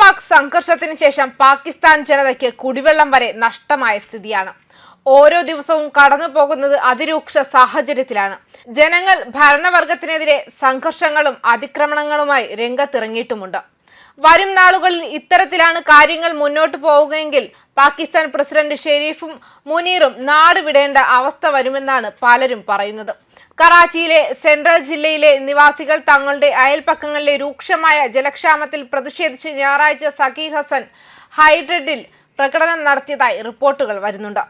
പാക് സംഘർഷത്തിന് ശേഷം പാകിസ്ഥാൻ ജനതയ്ക്ക് കുടിവെള്ളം വരെ നഷ്ടമായ സ്ഥിതിയാണ്. ഓരോ ദിവസവും കടന്നു പോകുന്നത് അതിരൂക്ഷ സാഹചര്യത്തിലാണ്. ജനങ്ങൾ ഭരണവർഗത്തിനെതിരെ സംഘർഷങ്ങളും അതിക്രമണങ്ങളുമായി രംഗത്തിറങ്ങിയിട്ടുമുണ്ട്. വരും നാളുകളിൽ ഇത്തരത്തിലാണ് കാര്യങ്ങൾ മുന്നോട്ട് പോവുകയെങ്കിൽ പാകിസ്ഥാൻ പ്രസിഡന്റ് ഷെരീഫും മുനീറും നാടുവിടേണ്ട അവസ്ഥ വരുമെന്നാണ് പലരും പറയുന്നത്. കറാച്ചിയിലെ സെൻട്രൽ ജില്ലയിലെ നിവാസികൾ തങ്ങളുടെ അയൽപ്പക്കങ്ങളിലെ രൂക്ഷമായ ജലക്ഷാമത്തിൽ പ്രതിഷേധിച്ച് ഞായറാഴ്ച സഖി ഹസൻ ഹൈഡ്രഡിൽ പ്രകടനം നടത്തിയതായി റിപ്പോർട്ടുകൾ വരുന്നുണ്ട്.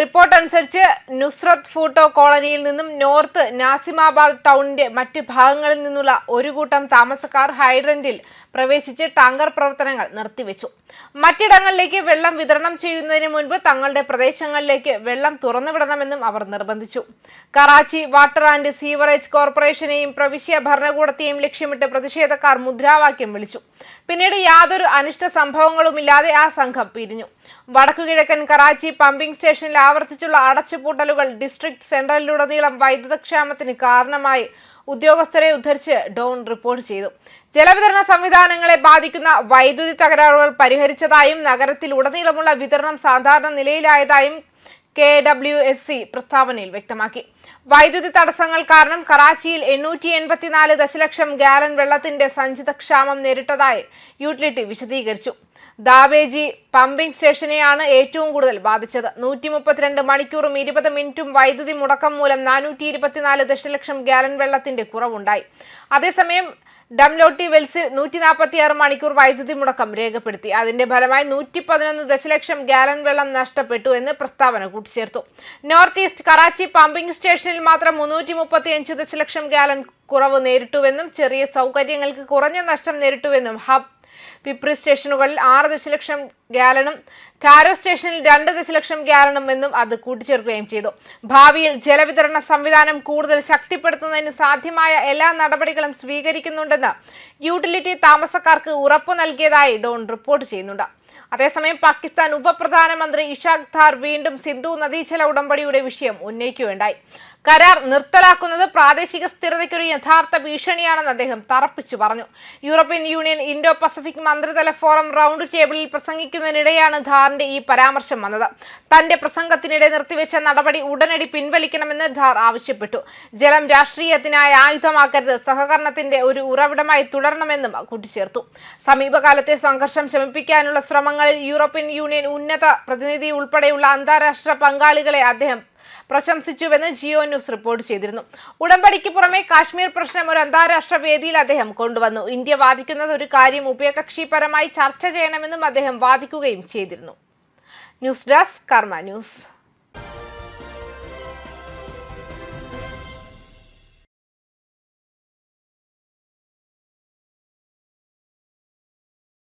റിപ്പോർട്ട് അനുസരിച്ച് നുസ്രത് ഫൂട്ടോ കോളനിയിൽ നിന്നും നോർത്ത് നാസിമാബാദ് ടൗണിന്റെ മറ്റ് ഭാഗങ്ങളിൽ നിന്നുള്ള ഒരു കൂട്ടം താമസക്കാർ ഹൈഡ്രന്റിൽ പ്രവേശിച്ച് ടാങ്കർ പ്രവർത്തനങ്ങൾ നിർത്തിവെച്ചു. മറ്റിടങ്ങളിലേക്ക് വെള്ളം വിതരണം ചെയ്യുന്നതിന് മുൻപ് തങ്ങളുടെ പ്രദേശങ്ങളിലേക്ക് വെള്ളം തുറന്നുവിടണമെന്നും അവർ നിർബന്ധിച്ചു. കറാച്ചി വാട്ടർ ആൻഡ് സീവറേജ് കോർപ്പറേഷനെയും പ്രവിശ്യ ഭരണകൂടത്തെയും ലക്ഷ്യമിട്ട് പ്രതിഷേധക്കാർ മുദ്രാവാക്യം വിളിച്ചു. പിന്നീട് യാതൊരു അനിഷ്ട സംഭവങ്ങളുമില്ലാതെ ആ സംഘം പിരിഞ്ഞു. വടക്കുകിഴക്കൻ കറാച്ചി പമ്പിംഗ് സ്റ്റേഷനിൽ ആവർത്തിച്ചുള്ള അടച്ചുപൂട്ടലുകൾ ഡിസ്ട്രിക്ട് സെൻട്രലിലുടനീളം വൈദ്യുതക്ഷാമത്തിന് കാരണമായി ഉദ്യോഗസ്ഥരെ ഉദ്ധരിച്ച് ഡോൺ റിപ്പോർട്ട് ചെയ്തു. ജലവിതരണ സംവിധാനങ്ങളെ ബാധിക്കുന്ന വൈദ്യുതി തകരാറുകൾ പരിഹരിച്ചതായും നഗരത്തിൽ ഉടനീളമുള്ള വിതരണം സാധാരണ നിലയിലായതായും കെ ഡബ്ല്യു എസ് സി പ്രസ്താവനയിൽ വ്യക്തമാക്കി. വൈദ്യുതി തടസ്സങ്ങൾ കാരണം കറാച്ചിയിൽ എണ്ണൂറ്റി എൺപത്തിനാല് ദശലക്ഷം ഗാലൻ വെള്ളത്തിന്റെ സഞ്ചിത ക്ഷാമം നേരിട്ടതായി യൂട്ടിലിറ്റി വിശദീകരിച്ചു. ദാവേജി പമ്പിംഗ് സ്റ്റേഷനെയാണ് ഏറ്റവും കൂടുതൽ ബാധിച്ചത്. നൂറ്റി മുപ്പത്തിരണ്ട് മണിക്കൂറും ഇരുപത് മിനിറ്റും വൈദ്യുതി മുടക്കം മൂലം നാനൂറ്റി ഇരുപത്തിനാല് ദശലക്ഷം ഗാലൻ വെള്ളത്തിന്റെ കുറവുണ്ടായി. അതേസമയം ഡംലോട്ടി വെൽസിൽ നൂറ്റി നാൽപ്പത്തി ആറ് മണിക്കൂർ വൈദ്യുതി മുടക്കം രേഖപ്പെടുത്തി. അതിന്റെ ഫലമായി നൂറ്റി പതിനൊന്ന് ദശലക്ഷം ഗാലൻ വെള്ളം നഷ്ടപ്പെട്ടു എന്ന് പ്രസ്താവന കൂട്ടിച്ചേർത്തു. നോർത്ത് ഈസ്റ്റ് കറാച്ചി പമ്പിംഗ് സ്റ്റേഷനിൽ മാത്രം മുന്നൂറ്റി മുപ്പത്തി അഞ്ച് ദശലക്ഷം ഗാലൻ കുറവ് നേരിട്ടുവെന്നും ചെറിയ സൗകര്യങ്ങൾക്ക് കുറഞ്ഞ നഷ്ടം നേരിട്ടുവെന്നും ഹബ് പിപ്രി സ്റ്റേഷനുകളിൽ ആറ് ദശലക്ഷം ഗ്യാലണും കാരോ സ്റ്റേഷനിൽ രണ്ട് ദശലക്ഷം ഗ്യാലണും എന്നും അത് കൂട്ടിച്ചേർക്കുകയും ചെയ്തു. ഭാവിയിൽ ജലവിതരണ സംവിധാനം കൂടുതൽ ശക്തിപ്പെടുത്തുന്നതിന് സാധ്യമായ എല്ലാ നടപടികളും സ്വീകരിക്കുന്നുണ്ടെന്ന് യൂട്ടിലിറ്റി താമസക്കാർക്ക് ഉറപ്പു നൽകിയതായി ഡോൺ റിപ്പോർട്ട് ചെയ്യുന്നുണ്ട്. അതേസമയം പാകിസ്ഥാൻ ഉപപ്രധാനമന്ത്രി ഇഷാഖ് ധാർ വീണ്ടും സിന്ധു നദീജല ഉടമ്പടിയുടെ വിഷയം ഉന്നയിക്കുകയുണ്ടായി. കരാർ നിർത്തലാക്കുന്നത് പ്രാദേശിക സ്ഥിരതയ്ക്കൊരു യഥാർത്ഥ ഭീഷണിയാണെന്ന് അദ്ദേഹം തറപ്പിച്ചു പറഞ്ഞു. യൂറോപ്യൻ യൂണിയൻ ഇൻഡോ പസഫിക് മന്ത്രിതല ഫോറം റൗണ്ട് ടേബിളിൽ പ്രസംഗിക്കുന്നതിനിടെയാണ് ധാറിന്റെ ഈ പരാമർശം വന്നത്. തന്റെ പ്രസംഗത്തിനിടെ നിർത്തിവെച്ച നടപടി ഉടനടി പിൻവലിക്കണമെന്ന് ധാർ ആവശ്യപ്പെട്ടു. ജലം രാഷ്ട്രീയത്തിനായി ആയുധമാക്കരുത് സഹകരണത്തിന്റെ ഒരു ഉറവിടമായി തുടരണമെന്നും കൂട്ടിച്ചേർത്തു. സമീപകാലത്തെ സംഘർഷം ശമിപ്പിക്കാനുള്ള ശ്രമങ്ങളിൽ യൂറോപ്യൻ യൂണിയൻ ഉന്നത പ്രതിനിധി ഉൾപ്പെടെയുള്ള അന്താരാഷ്ട്ര പങ്കാളികളെ അദ്ദേഹം പ്രശംസിച്ചുവെന്ന് ജിയോ ന്യൂസ് റിപ്പോർട്ട് ചെയ്തിരുന്നു. ഉടമ്പടിക്ക് പുറമെ കാശ്മീർ പ്രശ്നം ഒരു അന്താരാഷ്ട്ര വേദിയിൽ അദ്ദേഹം കൊണ്ടുവന്നു. ഇന്ത്യ വാദിക്കുന്നത് ഒരു കാര്യം ഉഭയകക്ഷിപരമായി ചർച്ച ചെയ്യണമെന്നും അദ്ദേഹം വാദിക്കുകയും ചെയ്തിരുന്നു. News desk Karma news.